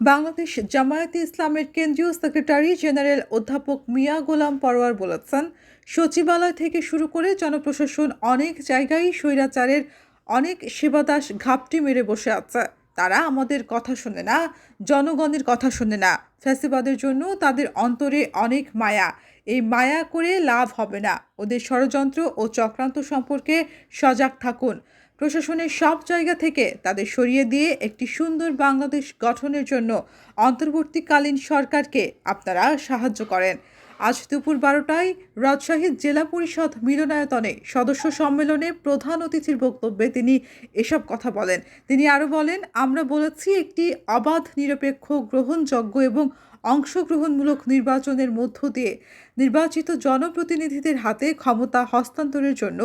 বাংলাদেশ জামায়াতে ইসলামের কেন্দ্রীয় secretary general অধ্যাপক মিয়া গোলাম পরোয়ার বলেছেন, সচিবালয় থেকে শুরু করে জনপ্রশাসন অনেক জায়গায় স্বৈরাচারের অনেক সেবাদাস ঘাপটি মেরে বসে আছে। তারা আমাদের কথা শোনে না, জনগণের কথা শোনে না। ফ্যাসিবাদের জন্য তাদের অন্তরে অনেক মায়া। এই মায়া করে লাভ হবে না। ওদের ষড়যন্ত্র ও চক্রান্ত সম্পর্কে সজাগ থাকুন। প্রশাসনের সব জায়গা থেকে তাদের সরিয়ে দিয়ে একটি সুন্দর বাংলাদেশ গঠনের জন্য অন্তর্বর্তীকালীন সরকারকে আপনারা সাহায্য করেন। আজ দুপুর বারোটায় রাজশাহী জেলা পরিষদ মিলনায়তনে সদস্য সম্মেলনে প্রধান অতিথির বক্তব্যে তিনি এসব কথা বলেন। তিনি আরও বলেন, আমরা বলেছি, একটি অবাধ, নিরপেক্ষ, গ্রহণযোগ্য এবং অংশগ্রহণমূলক নির্বাচনের মধ্য দিয়ে নির্বাচিত জনপ্রতিনিধিদের হাতে ক্ষমতা হস্তান্তরের জন্য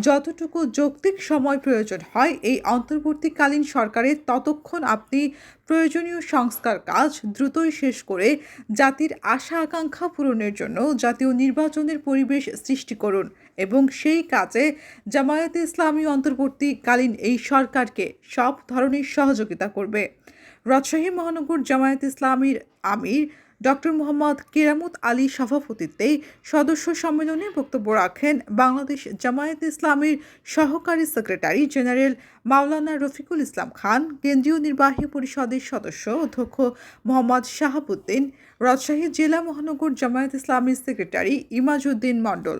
যতটুকু যৌক্তিক সময় প্রয়োজন হয়, এই অন্তর্বর্তীকালীন সরকারের ততক্ষণ আপনি প্রয়োজনীয় সংস্কার কাজ দ্রুতই শেষ করে জাতির আশা আকাঙ্ক্ষা পূরণের জন্য জাতীয় নির্বাচনের পরিবেশ সৃষ্টি করুন এবং সেই কাজে জামায়াতে ইসলামী অন্তর্বর্তীকালীন এই সরকারকে সব ধরনের সহযোগিতা করবে। রাজশাহী মহানগর জামায়াত ইসলামীর আমির ডক্টর মোহাম্মদ কেরামত আলী সভাপতিত্বে সদস্য সম্মেলনে বক্তব্য রাখেন বাংলাদেশ জামায়াত ইসলামীর সহকারী সেক্রেটারি জেনারেল মাওলানা রফিকুল ইসলাম খান, কেন্দ্রীয় নির্বাহী পরিষদের সদস্য অধ্যক্ষ মোহাম্মদ শাহাবুদ্দিন, রাজশাহী জেলা মহানগর জামায়াত ইসলামীর সেক্রেটারি ইমাজউদ্দিন মণ্ডল।